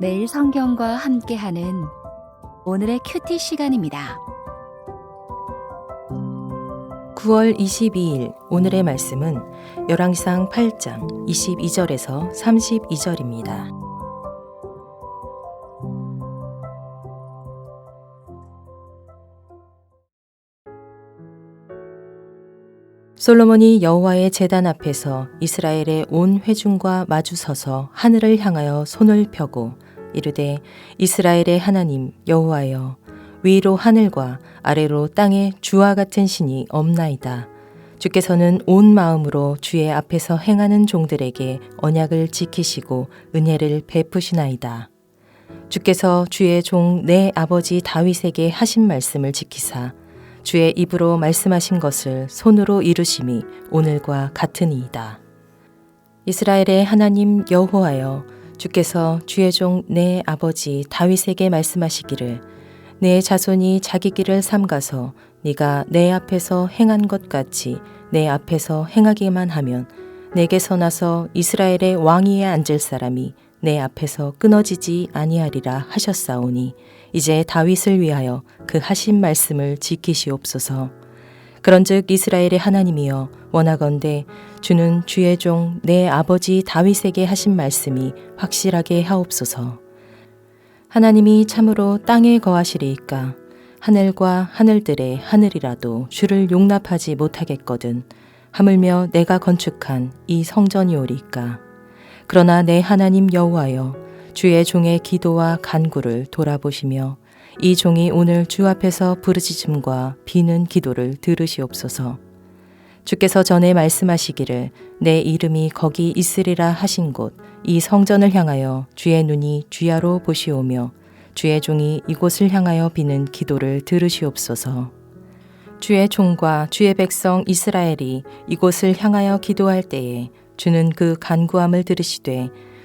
매일 성경과 함께하는 오늘의 큐티 시간입니다. 9월 22일 오늘의 말씀은 열왕상 8장 22절에서 32절입니다. 솔로몬이 여호와의 제단 앞에서 이스라엘의 온 회중과 마주서서 하늘을 향하여 손을 펴고 이르되 이스라엘의 하나님 여호와여 위로 하늘과 아래로 땅에 주와 같은 신이 없나이다. 주께서는 온 마음으로 주의 앞에서 행하는 종들에게 언약을 지키시고 은혜를 베푸시나이다. 주께서 주의 종 내 아버지 다윗에게 하신 말씀을 지키사 주의 입으로 말씀하신 것을 손으로 이루심이 오늘과 같으니이다. 이스라엘의 하나님 여호와여 주께서 주의 종 내 아버지 다윗에게 말씀하시기를 내 자손이 자기 길을 삼가서 네가 내 앞에서 행한 것 같이 내 앞에서 행하기만 하면 내게서 나서 이스라엘의 왕위에 앉을 사람이 내 앞에서 끊어지지 아니하리라 하셨사오니 이제 다윗을 위하여 그 하신 말씀을 지키시옵소서. 그런즉 이스라엘의 하나님이여 원하건대 주는 주의 종 내 아버지 다윗에게 하신 말씀이 확실하게 하옵소서. 하나님이 참으로 땅에 거하시리이까 하늘과 하늘들의 하늘이라도 주를 용납하지 못하겠거든 하물며 내가 건축한 이 성전이오리까 그러나 내 하나님 여호와여 주의 종의 기도와 간구를 돌아보시며 이 종이 오늘 주 앞에서 부르짖음과 비는 기도를 들으시옵소서. 주께서 전에 말씀하시기를 내 이름이 거기 있으리라 하신 곳 이 성전을 향하여 주의 눈이 주야로 보시오며 주의 종이 이곳을 향하여 비는 기도를 들으시옵소서. 주의 종과 주의 백성 이스라엘이 이곳을 향하여 기도할 때에 주는 그 간구함을 들으시되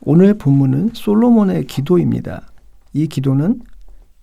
오늘 본문은 솔로몬의 기도입니다. 이 기도는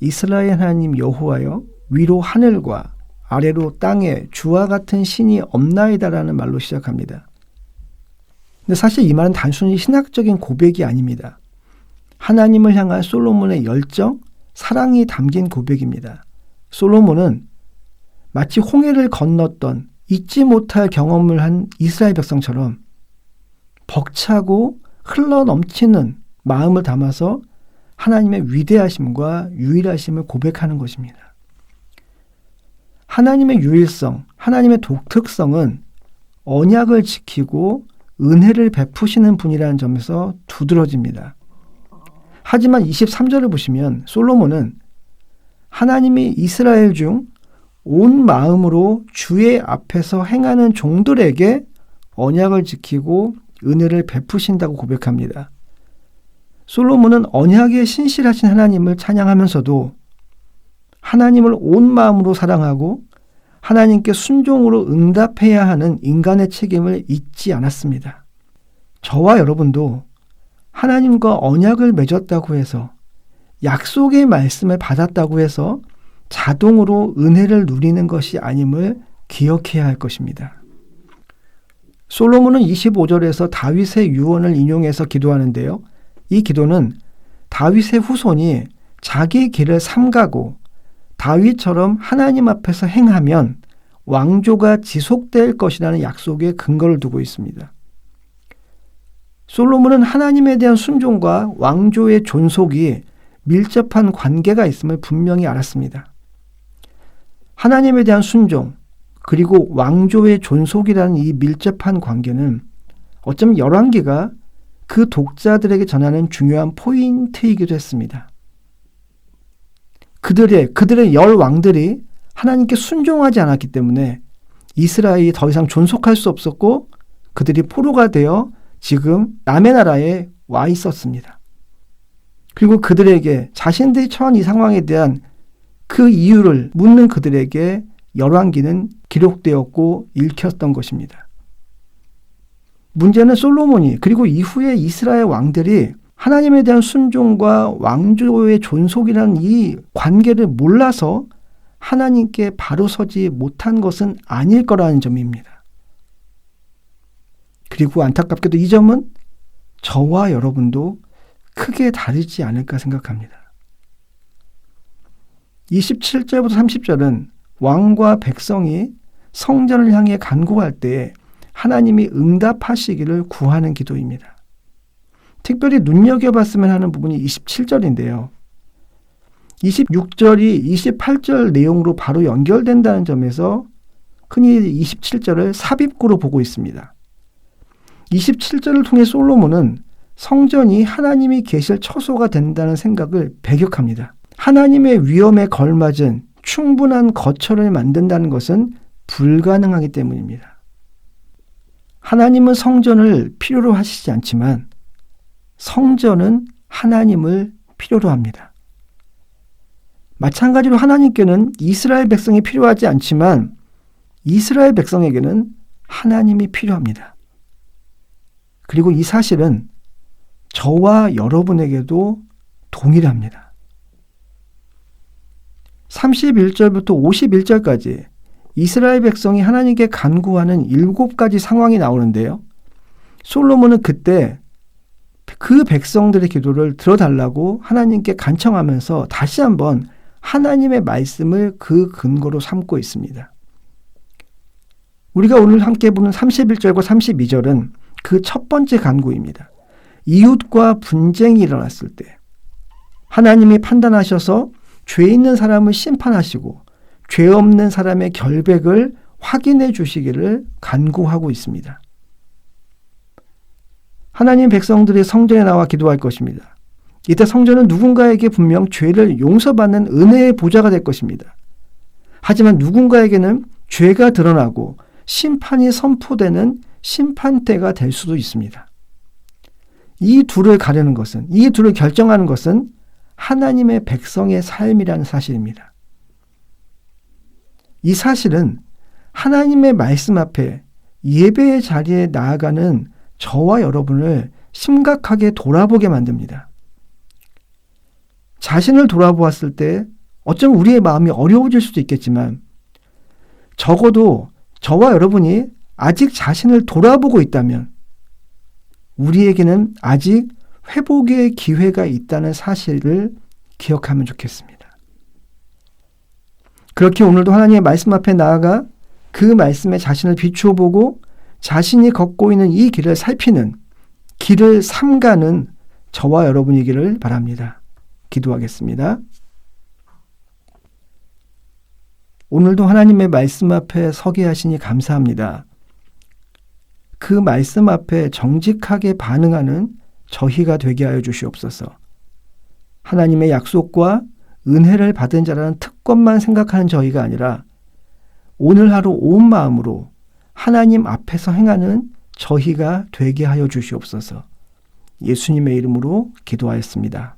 이스라엘 하나님 여호와여 위로 하늘과 아래로 땅에 주와 같은 신이 없나이다라는 말로 시작합니다. 근데 사실 이 말은 단순히 신학적인 고백이 아닙니다. 하나님을 향한 솔로몬의 열정, 사랑이 담긴 고백입니다. 솔로몬은 마치 홍해를 건넜던 잊지 못할 경험을 한 이스라엘 백성처럼 벅차고 흘러 넘치는 마음을 담아서 하나님의 위대하심과 유일하심을 고백하는 것입니다. 하나님의 유일성, 하나님의 독특성은 언약을 지키고 은혜를 베푸시는 분이라는 점에서 두드러집니다. 하지만 23절을 보시면 솔로몬은 하나님이 이스라엘 중 온 마음으로 주의 앞에서 행하는 종들에게 언약을 지키고 은혜를 베푸신다고 고백합니다. 솔로몬은 언약에 신실하신 하나님을 찬양하면서도 하나님을 온 마음으로 사랑하고 하나님께 순종으로 응답해야 하는 인간의 책임을 잊지 않았습니다. 저와 여러분도 하나님과 언약을 맺었다고 해서 약속의 말씀을 받았다고 해서 자동으로 은혜를 누리는 것이 아님을 기억해야 할 것입니다. 솔로몬은 25절에서 다윗의 유언을 인용해서 기도하는데요. 이 기도는 다윗의 후손이 자기 길을 삼가고 다윗처럼 하나님 앞에서 행하면 왕조가 지속될 것이라는 약속에 근거를 두고 있습니다. 솔로몬은 하나님에 대한 순종과 왕조의 존속이 밀접한 관계가 있음을 분명히 알았습니다. 하나님에 대한 순종, 그리고 왕조의 존속이라는 이 밀접한 관계는 어쩌면 열왕기가 그 독자들에게 전하는 중요한 포인트이기도 했습니다. 그들의 그들의 열 왕들이 하나님께 순종하지 않았기 때문에 이스라엘이 더 이상 존속할 수 없었고 그들이 포로가 되어 지금 남의 나라에 와 있었습니다. 그리고 그들에게 자신들이 처한 이 상황에 대한 그 이유를 묻는 그들에게 열왕기는 기록되었고 읽혔던 것입니다. 문제는 솔로몬이 그리고 이후에 이스라엘 왕들이 하나님에 대한 순종과 왕조의 존속이라는 이 관계를 몰라서 하나님께 바로 서지 못한 것은 아닐 거라는 점입니다. 그리고 안타깝게도 이 점은 저와 여러분도 크게 다르지 않을까 생각합니다. 27절부터 30절은 왕과 백성이 성전을 향해 간구할 때 하나님이 응답하시기를 구하는 기도입니다. 특별히 눈여겨봤으면 하는 부분이 27절인데요. 26절이 28절 내용으로 바로 연결된다는 점에서 흔히 27절을 삽입구로 보고 있습니다. 27절을 통해 솔로몬은 성전이 하나님이 계실 처소가 된다는 생각을 배격합니다. 하나님의 위험에 걸맞은 충분한 거처를 만든다는 것은 불가능하기 때문입니다. 하나님은 성전을 필요로 하시지 않지만 성전은 하나님을 필요로 합니다. 마찬가지로 하나님께는 이스라엘 백성이 필요하지 않지만 이스라엘 백성에게는 하나님이 필요합니다. 그리고 이 사실은 저와 여러분에게도 동일합니다. 31절부터 51절까지 이스라엘 백성이 하나님께 간구하는 일곱 가지 상황이 나오는데요. 솔로몬은 그때 그 백성들의 기도를 들어달라고 하나님께 간청하면서 다시 한번 하나님의 말씀을 그 근거로 삼고 있습니다. 우리가 오늘 함께 보는 31절과 32절은 그 첫 번째 간구입니다. 이웃과 분쟁이 일어났을 때 하나님이 판단하셔서 죄 있는 사람을 심판하시고 죄 없는 사람의 결백을 확인해 주시기를 간구하고 있습니다. 하나님 백성들이 성전에 나와 기도할 것입니다. 이때 성전은 누군가에게 분명 죄를 용서받는 은혜의 보좌가 될 것입니다. 하지만 누군가에게는 죄가 드러나고 심판이 선포되는 심판대가 될 수도 있습니다. 이 둘을 가르는 것은, 이 둘을 결정하는 것은 하나님의 백성의 삶이라는 사실입니다. 이 사실은 하나님의 말씀 앞에 예배의 자리에 나아가는 저와 여러분을 심각하게 돌아보게 만듭니다. 자신을 돌아보았을 때 어쩌면 우리의 마음이 어려워질 수도 있겠지만 적어도 저와 여러분이 아직 자신을 돌아보고 있다면 우리에게는 아직 회복의 기회가 있다는 사실을 기억하면 좋겠습니다. 그렇게 오늘도 하나님의 말씀 앞에 나아가 그 말씀에 자신을 비추어 보고 자신이 걷고 있는 이 길을 살피는 길을 삼가는 저와 여러분이기를 바랍니다. 기도하겠습니다. 오늘도 하나님의 말씀 앞에 서게 하시니 감사합니다. 그 말씀 앞에 정직하게 반응하는 저희가 되게 하여 주시옵소서. 하나님의 약속과 은혜를 받은 자라는 특권만 생각하는 저희가 아니라 오늘 하루 온 마음으로 하나님 앞에서 행하는 저희가 되게 하여 주시옵소서. 예수님의 이름으로 기도하였습니다.